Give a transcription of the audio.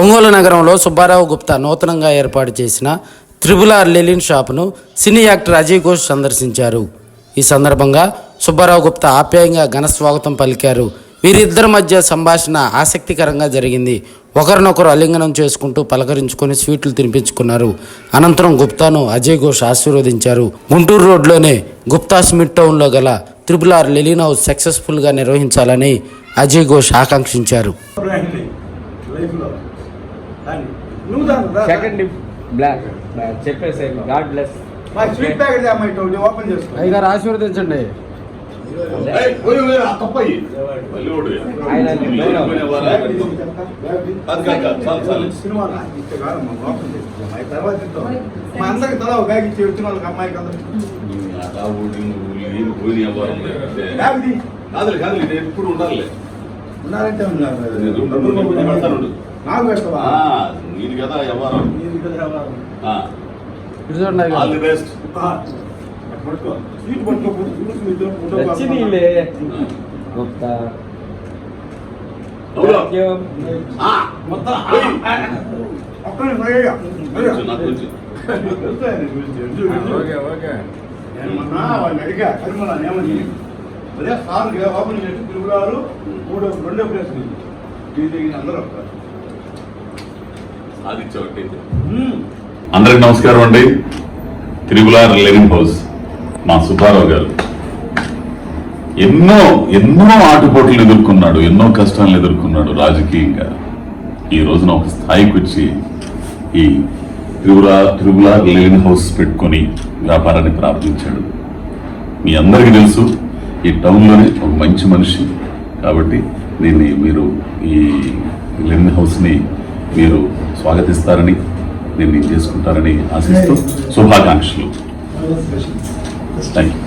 ఒంగోలు నగరంలో సుబ్బారావు గుప్తా నూతనంగా ఏర్పాటు చేసిన త్రిబుల్ ఆర్ లెలిన్ షాపును సినీ యాక్టర్ అజయ్ ఘోష్ సందర్శించారు. ఈ సందర్భంగా సుబ్బారావు గుప్తా ఆప్యాయంగా ఘన స్వాగతం పలికారు. వీరిద్దరి మధ్య సంభాషణ ఆసక్తికరంగా జరిగింది. ఒకరినొకరు అలింగనం చేసుకుంటూ పలకరించుకొని స్వీట్లు తినిపించుకున్నారు. అనంతరం గుప్తాను అజయ్ ఘోష్ ఆశీర్వదించారు. గుంటూరు రోడ్లోనే గుప్తా స్మిట్ టౌన్లో గల త్రిబుల్ ఆర్ లెలిన్ హౌస్ సక్సెస్ఫుల్గా నిర్వహించాలని అజయ్ ఘోష్ ఆకాంక్షించారు. నువ్వు దాని. సెకండ్ బ్లాక్ చెప్పేసి గాడ్ బ్లెస్ మా స్వీట్ ప్యాకెట్ అమ్మాయి ఓపెన్ చేసుకో. అయ్యగారు ఆశీర్వదించండి. మా అందరికి తల బ్యాగ్ ఇచ్చి వచ్చిన వాళ్ళకి అమ్మాయికి అందరికి. కాదు ఇది ఎప్పుడు ఉండాలి ఉన్నారంటే ఉన్నారు. నాకు నీది కదా వ్యవహారం. నీది కదా వ్యవహారం. ఇటు చూడండి ఆల్ ది. బెస్ట్ పట్టుకో. పట్టుకో, ఫోటో గుప్తా. మొత్తం. నేను మొన్న అడిగా కరిమల ఏమని అదే సార్ ఓపెన్ చేసి తిరుగులారు మూడో రెండో ప్లేస్ ఇది అందరూ వస్తారు. అందరికి నమస్కారం అండి. త్రిబులార్ లెనిన్ హౌస్ మా సుబ్బారావు గారు. ఎన్నో ఎన్నో ఆటుపోట్లు ఎదుర్కొన్నాడు ఎన్నో కష్టాలను ఎదుర్కొన్నాడు రాజకీయంగా. ఈ రోజున ఒక స్థాయికి వచ్చి ఈ త్రిబులా త్రిబులార్ లెనిన్ హౌస్ పెట్టుకొని వ్యాపారాన్ని ప్రారంభించాడు. మీ అందరికీ తెలుసు ఈ టౌన్లోనే ఒక మంచి మనిషి. కాబట్టి దీన్ని మీరు ఈ లెనిన్ హౌస్ని మీరు స్వాగతిస్తారని దీన్ని చేసుకుంటారని ఆశిస్తూ శుభాకాంక్షలు. Thank you